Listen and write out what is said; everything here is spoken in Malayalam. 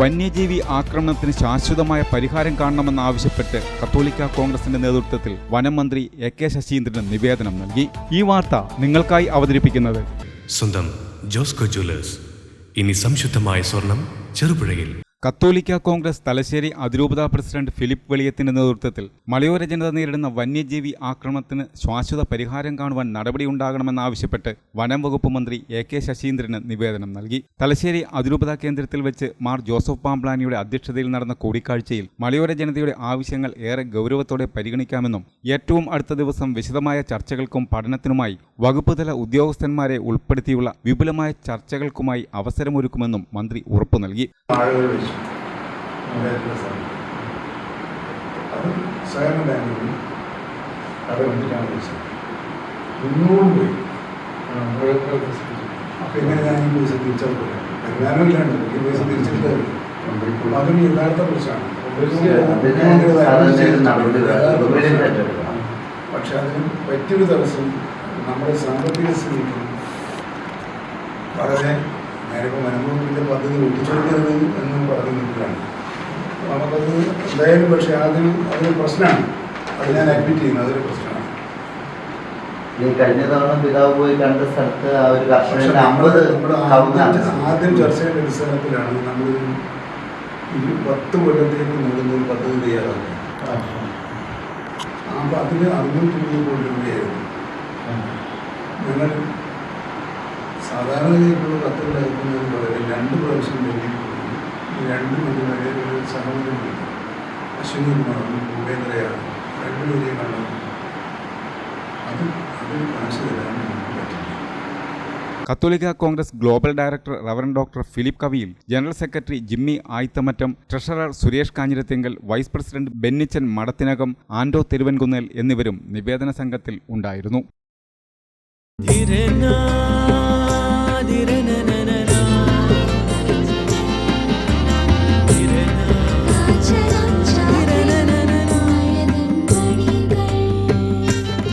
വന്യജീവി ആക്രമണത്തിന് ശാശ്വതമായ പരിഹാരം കാണണമെന്നാവശ്യപ്പെട്ട് കത്തോലിക്ക കോൺഗ്രസിന്റെ നേതൃത്വത്തിൽ വനം മന്ത്രി എ കെ ശശീന്ദ്രന് നിവേദനം നൽകി. ഈ വാർത്ത നിങ്ങൾക്കായി അവതരിപ്പിക്കുന്നത്. സ്വന്തം ജോസ്കോ ജ്വല്ലേഴ്സ്. ഇനി സംശുദ്ധമായ സ്വർണം ചെറുപുഴയിൽ. കത്തോലിക്ക കോൺഗ്രസ് തലശ്ശേരി അതിരൂപതാ പ്രസിഡന്റ് ഫിലിപ്പ് വെളിയത്തിന്റെ നേതൃത്വത്തിൽ മലയോര ജനത നേരിടുന്ന വന്യജീവി ആക്രമണത്തിന് ശാശ്വത പരിഹാരം കാണുവാൻ നടപടിയുണ്ടാകണമെന്നാവശ്യപ്പെട്ട് വനം വകുപ്പ് മന്ത്രി എ കെ ശശീന്ദ്രന് നിവേദനം നൽകി. തലശ്ശേരി അതിരൂപതാ കേന്ദ്രത്തിൽ വെച്ച് മാർ ജോസഫ് പാംപ്ലാനിയുടെ അധ്യക്ഷതയിൽ നടന്ന കൂടിക്കാഴ്ചയിൽ മലയോര ജനതയുടെ ആവശ്യങ്ങൾ ഏറെ ഗൗരവത്തോടെ പരിഗണിക്കാമെന്നും ഏറ്റവും അടുത്ത ദിവസം വിശദമായ ചർച്ചകൾക്കും പഠനത്തിനുമായി വകുപ്പുതല ഉദ്യോഗസ്ഥന്മാരെ ഉൾപ്പെടുത്തിയുള്ള വിപുലമായ ചർച്ചകൾക്കുമായി അവസരമൊരുക്കുമെന്നും മന്ത്രി ഉറപ്പു നൽകി. ഉണ്ടായിട്ടുള്ള സ്ഥലം അത് സഹകരണ ബാങ്കിൽ അത് വന്നിട്ടാണ് വിളിച്ചത്. മുന്നൂറ് പോയി. അപ്പം എങ്ങനെ ഞാൻ ഈ പൈസ തിരിച്ചെടുക്കില്ല വരുമാനം ഇല്ലാണ്ട് ഈ പൈസ തിരിച്ചെടുത്തില്ല അതൊരു യഥാർത്ഥ ഏറ്റെടുക്കണം. പക്ഷെ അതിന് പറ്റിയൊരു തടസ്സം നമ്മുടെ സാമ്പത്തിക സ്ഥിതിക്ക് വളരെ ഞാനിപ്പോൾ വനംവകുപ്പിന്റെ പദ്ധതി ഒട്ടിച്ചെടുക്കരുത് എന്ന് നമുക്കത് എന്തായാലും പക്ഷേ അതിന് അതൊരു പ്രശ്നമാണ്. അത് ഞാൻ അഡ്മിറ്റ് ചെയ്യുന്നു അതൊരു പ്രശ്നമാണ്. ഈ കഴിഞ്ഞ തവണ പിതാവ് പോയി കണ്ട സ്ഥലത്ത് ആ ഒരു കർഷകന്റെ അമ്പത് ആദ്യം ആദ്യം ചർച്ച ചെയ്യേണ്ട അടിസ്ഥാനത്തിലാണ് നമ്മൾ ഈ പത്ത് കൊല്ലത്തേക്ക് നോക്കുന്ന ഒരു പദ്ധതി തയ്യാറാക്കുന്നത് അപ്പോൾ അതിന് അറുന്നൂറ്റി ഇരുപത് കോടി രൂപയായിരുന്നു. ഞങ്ങൾ സാധാരണഗതിയിലുള്ള കത്തുകൾ അയക്കുന്നതിന് പകരം രണ്ട് പ്രാവശ്യം ഈ രണ്ട് ഇതുവരെ വരെ ഒരു സഹോദരമില്ല അശ്വിനി കുമാറും ഭൂപേന്ദ്രയാണ്. രണ്ടുപേരെയും കണ്ടു. അത് അത് കാശ് തരാൻ പറ്റില്ല. Catholic Congress global director reverend doctor Philip Kaviyil general secretary Jimmy Ayithamattam treasurer Suresh Kanjirathinkal vice president Bennichan Madathinakam Ando Thiruvankunnel എന്നിവരും നിവേദന സംഘത്തിൽ ഉണ്ടായിരുന്നു.